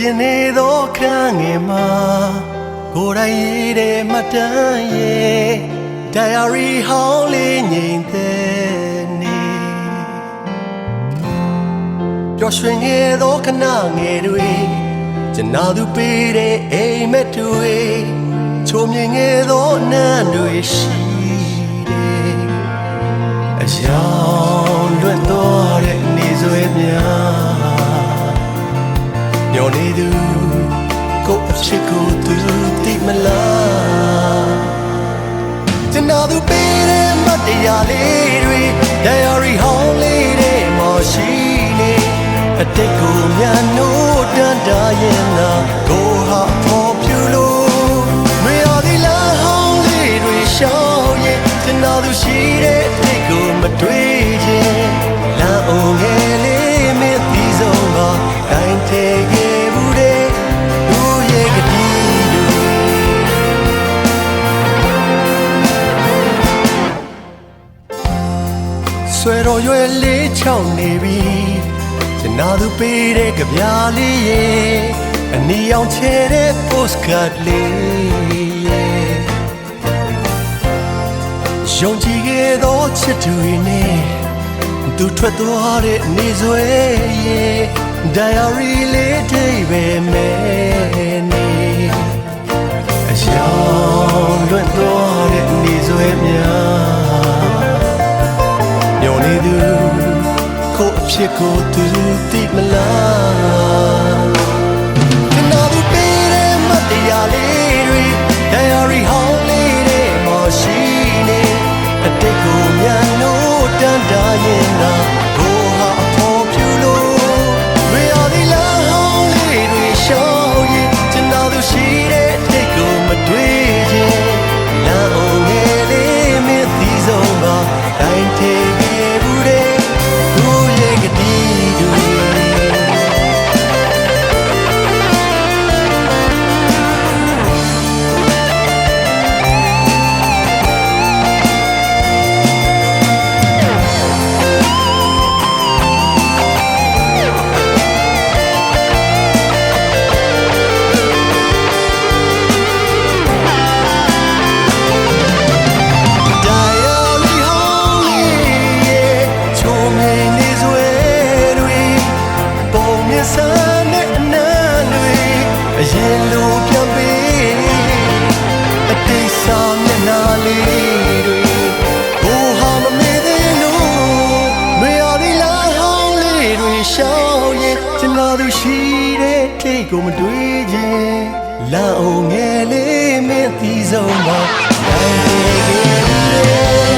ခင်နေသောခန်းငယ်မှာကိုယ်တိုင်ရေးတဲ့မှတ်တမ်းရဲ့ diary ဟောင်းလေးငြိမ်သက်နေပျော်ရွှင်ခဲ့သောခဏငယ်တွေကျွန်တော်သူပေးတဲ့အိမ်မက်တွေချုံမြင်ခဲ့သောနန်းတွေရှိတယ်အယောင်လွတ်သွားတဲ့နေစွဲများ ကျွန်တော်သူပေးတဲ့မတ်တရားလေးတွေ diary ဟောင်းလေးတွေမရှိနေအတိတ်ကိုမြန်နိုးတန်တာရင်နာကိုဟာဖို့ပြလို့မရသည်လားဟောင်းလေးတွေရှောင်းရင်ကျွန်တော်သူရှိတဲ့အတိတ်ကိုမတွေ့ ဆွဲတော်ရွယ်လေးချောင်းနေပြီကျွန်တော်သူပေးတဲ့ကြပြားလေးရဲ့အနီအောင်ချဲတဲ့ postcard လေးရဲ့ယုံကြည်ခဲ့သောချစ်သူတွေနဲ့သူထွက်သွားတဲ့နေစွဲရဲ့ diary လေးထိပဲမဲ့နေအယောင်လွတ်သွား ဖြစ်ကိုသူသိမလား ပုံမြင်စမ်းတဲ့အနမ်းတွေအရင်လိုပြန်ပေးအတိတ်ဆောင်မျက်နှာလေးတွေဘိုးဟာမမေ့သေးလို့မရသေးလားဟောင်းလေးတွေရှောင်းရင်ကျွန်တော်တို့ရှိတဲ့ထိတ်ကိုမတွေးခြင်းလမ်းအောင်ငယ်လေးမင်းသီးဆုံးမှာတိုင်းသေးခဲ့တယ်ကျွန်